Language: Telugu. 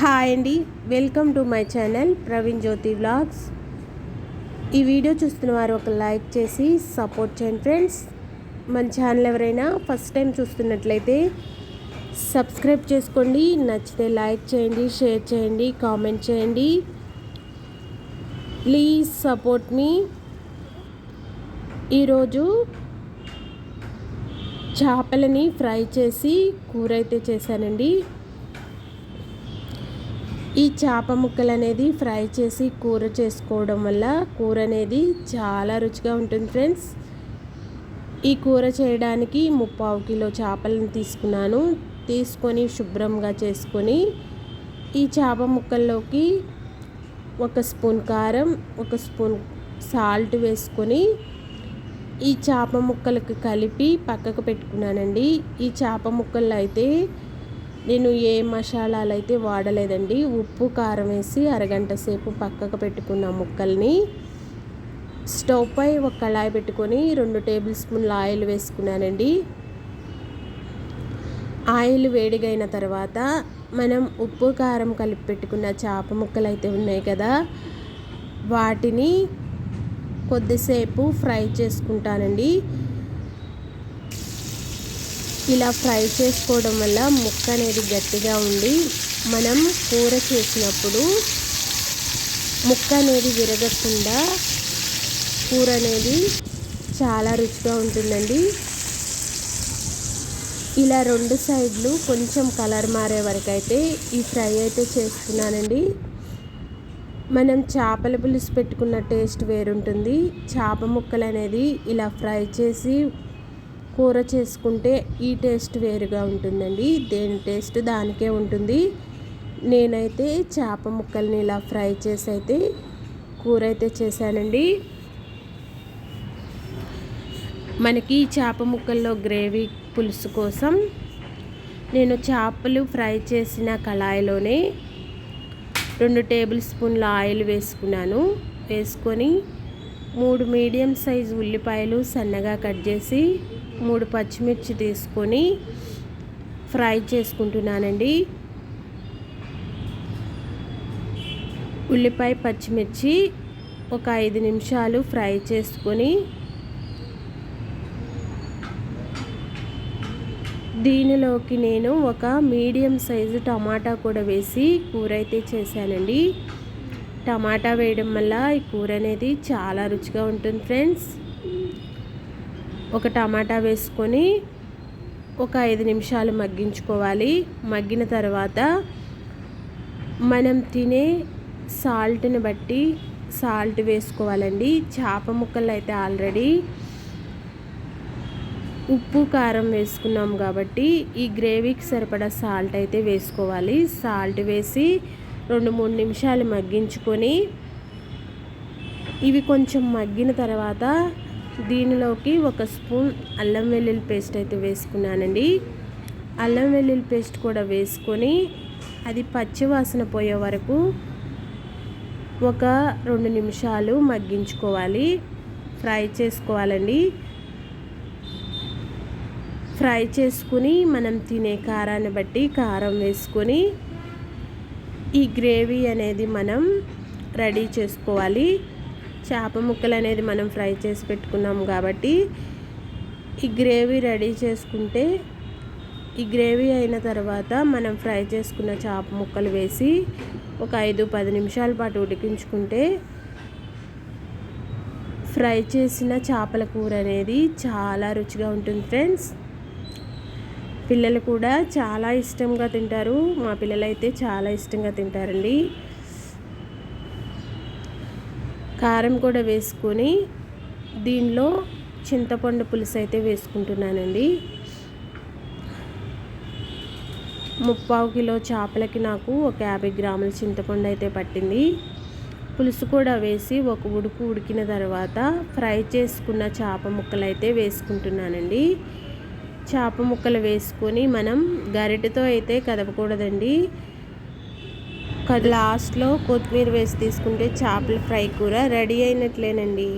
హాయ్ అండి. Welcome to my channel Praveen Jyothi vlogs ఈ వీడియో చూస్తున్న వారు ఒక లైక్ చేసి సపోర్ట్ చేయండి ఫ్రెండ్స్ మన ఛానల్ ఎవరైనా ఫస్ట్ టైం చూస్తున్నట్లయితే సబ్స్క్రైబ్ చేసుకోండి. నచ్చితే లైక్ చేయండి షేర్ చేయండి కామెంట్ చేయండి. ప్లీజ్ సపోర్ట్ మీ ఈరోజు చేపలని ఫ్రై చేసి కూర అయితే చేశానండి. ఈ చేప ముక్కలు అనేది ఫ్రై చేసి కూర చేసుకోవడం వల్ల కూర అనేది చాలా రుచిగా ఉంటుంది ఫ్రెండ్స్. ఈ కూర చేయడానికి ముప్పావు కిలో చేపలను తీసుకున్నాను. తీసుకొని శుభ్రంగా చేసుకొని ఈ చేప ముక్కల్లోకి ఒక స్పూన్ కారం ఒక స్పూన్ సాల్ట్ వేసుకొని ఈ చేప ముక్కలకు కలిపి పక్కకు పెట్టుకున్నానండి. ఈ చేప ముక్కల్లో అయితే నేను ఏ మసాలాలు అయితే వాడలేదండి ఉప్పు కారం వేసి అరగంట సేపు పక్కకు పెట్టుకున్న ముక్కల్ని స్టవ్ పై ఒక కళాయి పెట్టుకొని రెండు టేబుల్ స్పూన్ల ఆయిల్ వేసుకున్నానండి. ఆయిల్ వేడిగైన తర్వాత మనం ఉప్పు కారం కలిపి పెట్టుకున్న చేప ముక్కలు అయితే ఉన్నాయి కదా వాటిని కొద్దిసేపు ఫ్రై చేసుకుంటానండి. ఇలా ఫ్రై చేసుకోవడం వల్ల ముక్క అనేది గట్టిగా ఉండి మనం కూర చేసినప్పుడు ముక్క అనేది విరగకుండా కూర అనేది చాలా రుచిగా ఉంటుందండి. ఇలా రెండు సైడ్లు కొంచెం కలర్ మారే వరకు అయితే ఈ ఫ్రై అయితే చేసుకున్నానండి మనం చేపల పులుసు పెట్టుకున్న టేస్ట్ వేరుంటుంది. చేప ముక్కలు అనేది ఇలా ఫ్రై చేసి కూర చేసుకుంటే ఈ టేస్ట్ వేరుగా ఉంటుందండి. దేని టేస్ట్ దానికే ఉంటుంది. నేనైతే చేప ముక్కల్ని ఇలా ఫ్రై చేసి అయితే కూర అయితే చేశానండి. మనకి చేప ముక్కల్లో గ్రేవీ పులుసు కోసం నేను చేపలు ఫ్రై చేసిన కళాయిలోనే రెండు టేబుల్ స్పూన్ల ఆయిల్ వేసుకున్నాను. వేసుకొని మూడు మీడియం సైజు ఉల్లిపాయలు సన్నగా కట్ చేసి మూడు పచ్చిమిర్చి తీసుకొని ఫ్రై చేసుకుంటున్నానండి. ఉల్లిపాయ పచ్చిమిర్చి ఒక ఐదు నిమిషాలు ఫ్రై చేసుకొని దీనిలోకి నేను ఒక మీడియం సైజు టమాటా కూడా వేసి కూర అయితే చేశానండి. టమాటా వేయడం వల్ల ఈ కూర అనేది చాలా రుచిగా ఉంటుంది ఫ్రెండ్స్. ఒక టమాటా వేసుకొని ఒక ఐదు నిమిషాలు మగ్గించుకోవాలి. మగ్గిన తర్వాత మనం తినే సాల్ట్ని బట్టి సాల్ట్ వేసుకోవాలండి. చేప ముక్కలు అయితే ఆల్రెడీ ఉప్పు కారం వేసుకున్నాం కాబట్టి ఈ గ్రేవీకి సరిపడా సాల్ట్ అయితే వేసుకోవాలి. సాల్ట్ వేసి రెండు మూడు నిమిషాలు మగ్గించుకొని ఇవి కొంచెం మగ్గిన తర్వాత దీనిలోకి ఒక స్పూన్ అల్లం వెల్లుల్లి పేస్ట్ అయితే వేసుకున్నానండి. అల్లం వెల్లుల్లి పేస్ట్ కూడా వేసుకొని అది పచ్చివాసన పోయే వరకు ఒక రెండు నిమిషాలు మగ్గించుకోవాలి. ఫ్రై చేసుకోవాలండి. ఫ్రై చేసుకుని మనం తినే కారాన్ని బట్టి కారం వేసుకొని ఈ గ్రేవీ అనేది మనం రెడీ చేసుకోవాలి. చేప ముక్కలు అనేది మనం ఫ్రై చేసి పెట్టుకున్నాం కాబట్టి ఈ గ్రేవీ రెడీ చేసుకుంటే ఈ గ్రేవీ అయిన తర్వాత మనం ఫ్రై చేసుకున్న చేప ముక్కలు వేసి ఒక ఐదు పది నిమిషాల పాటు ఉడికించుకుంటే ఫ్రై చేసిన చేపల కూర అనేది చాలా రుచిగా ఉంటుంది ఫ్రెండ్స్. పిల్లలు కూడా చాలా ఇష్టంగా తింటారు. మా పిల్లలైతే చాలా ఇష్టంగా తింటారండి. కారం కూడా వేసుకొని దీనిలో చింతపండు పులుసు అయితే వేసుకుంటున్నానండి. ముప్పావు కిలో చేపలకి నాకు ఒక యాభై గ్రాముల చింతపండు అయితే పట్టింది. పులుసు కూడా వేసి ఒక ఉడుకు ఉడికిన తర్వాత ఫ్రై చేసుకున్న చేప ముక్కలు అయితే వేసుకుంటున్నానండి. చేప ముక్కలు వేసుకొని మనం గరిటెతో అయితే కదపకూడదండి. లాస్ట్లో కొత్తిమీర వేసి తీసుకుంటే చేపల ఫ్రై కూర రెడీ అయినట్లేనండి.